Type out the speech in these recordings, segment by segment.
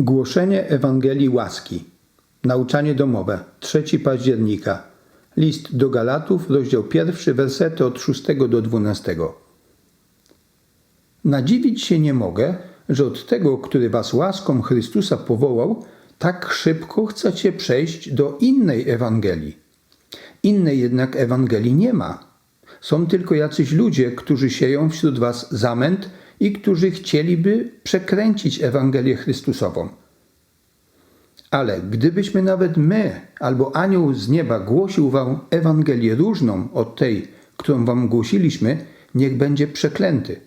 Głoszenie Ewangelii łaski. Nauczanie domowe. 3 października. List do Galatów, rozdział 1, wersety od 6 do 12. Nadziwić się nie mogę, że od tego, który was łaską Chrystusa powołał, tak szybko chcecie przejść do innej Ewangelii. Innej jednak Ewangelii nie ma. Są tylko jacyś ludzie, którzy sieją wśród was zamęt i którzy chcieliby przekręcić Ewangelię Chrystusową. Ale gdybyśmy nawet my albo anioł z nieba głosił wam Ewangelię różną od tej, którą wam głosiliśmy, niech będzie przeklęty.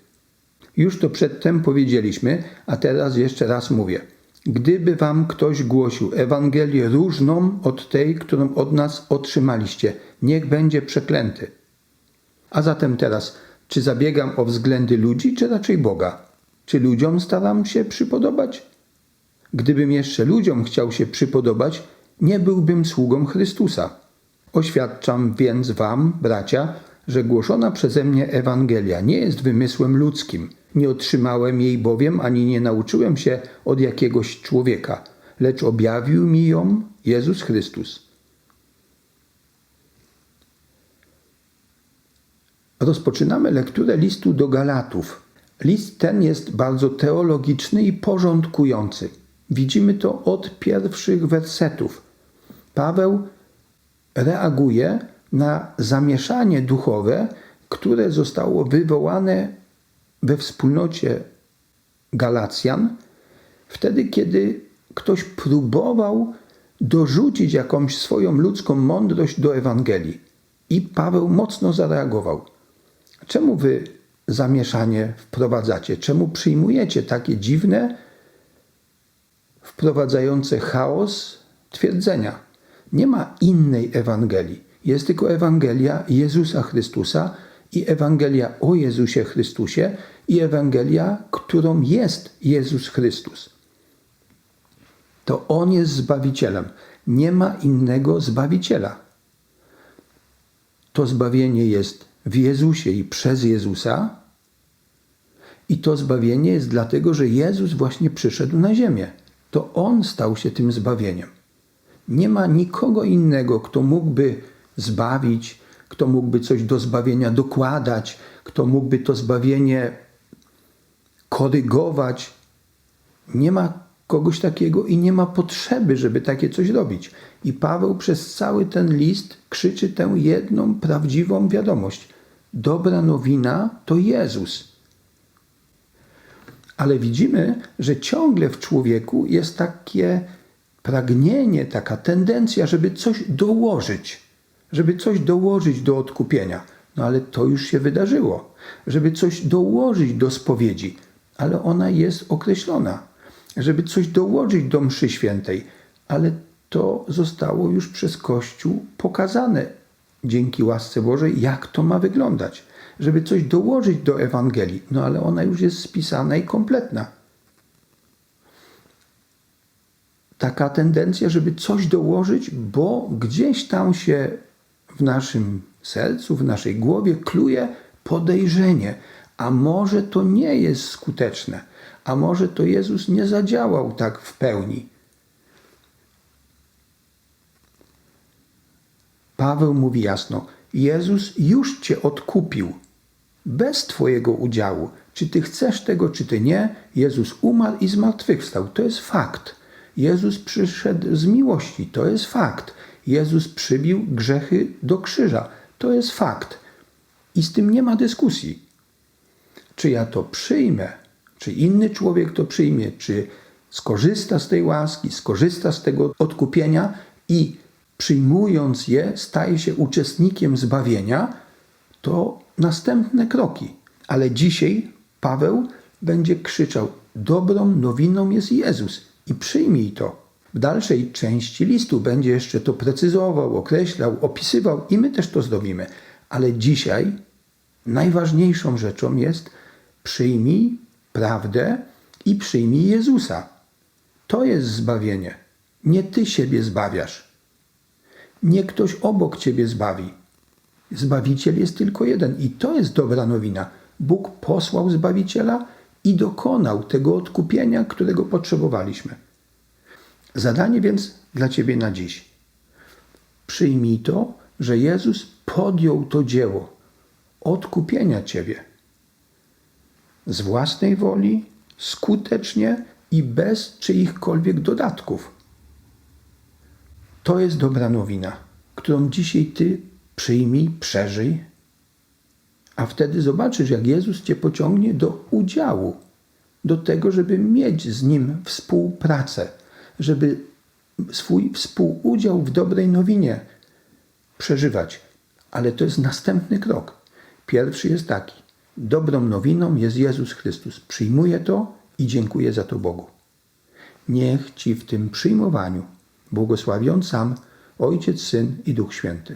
Już to przedtem powiedzieliśmy, a teraz jeszcze raz mówię. Gdyby wam ktoś głosił Ewangelię różną od tej, którą od nas otrzymaliście, niech będzie przeklęty. A zatem teraz, czy zabiegam o względy ludzi, czy raczej Boga? Czy ludziom staram się przypodobać? Gdybym jeszcze ludziom chciał się przypodobać, nie byłbym sługą Chrystusa. Oświadczam więc wam, bracia, że głoszona przeze mnie Ewangelia nie jest wymysłem ludzkim. Nie otrzymałem jej bowiem, ani nie nauczyłem się od jakiegoś człowieka, lecz objawił mi ją Jezus Chrystus. Rozpoczynamy lekturę listu do Galatów. List ten jest bardzo teologiczny i porządkujący. Widzimy to od pierwszych wersetów. Paweł reaguje na zamieszanie duchowe, które zostało wywołane we wspólnocie Galacjan, wtedy kiedy ktoś próbował dorzucić jakąś swoją ludzką mądrość do Ewangelii. I Paweł mocno zareagował. Czemu wy zamieszanie wprowadzacie? Czemu przyjmujecie takie dziwne, wprowadzające chaos twierdzenia? Nie ma innej Ewangelii. Jest tylko Ewangelia Jezusa Chrystusa i Ewangelia o Jezusie Chrystusie i Ewangelia, którą jest Jezus Chrystus. To On jest Zbawicielem. Nie ma innego Zbawiciela. To zbawienie jest w Jezusie i przez Jezusa. I to zbawienie jest dlatego, że Jezus właśnie przyszedł na ziemię. To On stał się tym zbawieniem. Nie ma nikogo innego, kto mógłby zbawić, kto mógłby coś do zbawienia dokładać, kto mógłby to zbawienie korygować. Nie ma kogoś takiego i nie ma potrzeby, żeby takie coś robić. I Paweł przez cały ten list krzyczy tę jedną prawdziwą wiadomość. Dobra nowina to Jezus. Ale widzimy, że ciągle w człowieku jest takie pragnienie, taka tendencja, żeby coś dołożyć, żeby coś dołożyć do odkupienia. No ale to już się wydarzyło. Żeby coś dołożyć do spowiedzi, ale ona jest określona. Żeby coś dołożyć do mszy świętej, ale to zostało już przez Kościół pokazane dzięki łasce Bożej, jak to ma wyglądać. Żeby coś dołożyć do Ewangelii, no ale ona już jest spisana i kompletna. Taka tendencja, żeby coś dołożyć, bo gdzieś tam się w naszym sercu, w naszej głowie kluje podejrzenie, a może to nie jest skuteczne, a może to Jezus nie zadziałał tak w pełni. Paweł mówi jasno: Jezus już cię odkupił bez Twojego udziału. Czy Ty chcesz tego, czy Ty nie, Jezus umarł i zmartwychwstał. To jest fakt. Jezus przyszedł z miłości. To jest fakt. Jezus przybił grzechy do krzyża. To jest fakt. I z tym nie ma dyskusji. Czy ja to przyjmę, czy inny człowiek to przyjmie, czy skorzysta z tej łaski, skorzysta z tego odkupienia i przyjmując je, staje się uczestnikiem zbawienia, to następne kroki. Ale dzisiaj Paweł będzie krzyczał: Dobrą nowiną jest Jezus i przyjmij to. W dalszej części listu będzie jeszcze to precyzował, określał, opisywał i my też to zrobimy. Ale dzisiaj najważniejszą rzeczą jest przyjmij prawdę i przyjmij Jezusa. To jest zbawienie. Nie ty siebie zbawiasz. Nie ktoś obok ciebie zbawi. Zbawiciel jest tylko jeden i to jest dobra nowina. Bóg posłał Zbawiciela i dokonał tego odkupienia, którego potrzebowaliśmy. Zadanie więc dla Ciebie na dziś. Przyjmij to, że Jezus podjął to dzieło odkupienia Ciebie z własnej woli, skutecznie i bez czyichkolwiek dodatków. To jest dobra nowina, którą dzisiaj Ty przyjmij, przeżyj, a wtedy zobaczysz, jak Jezus Cię pociągnie do udziału, do tego, żeby mieć z Nim współpracę, żeby swój współudział w dobrej nowinie przeżywać. Ale to jest następny krok. Pierwszy jest taki. Dobrą nowiną jest Jezus Chrystus. Przyjmuję to i dziękuję za to Bogu. Niech Ci w tym przyjmowaniu błogosławi On sam, Ojciec, Syn i Duch Święty.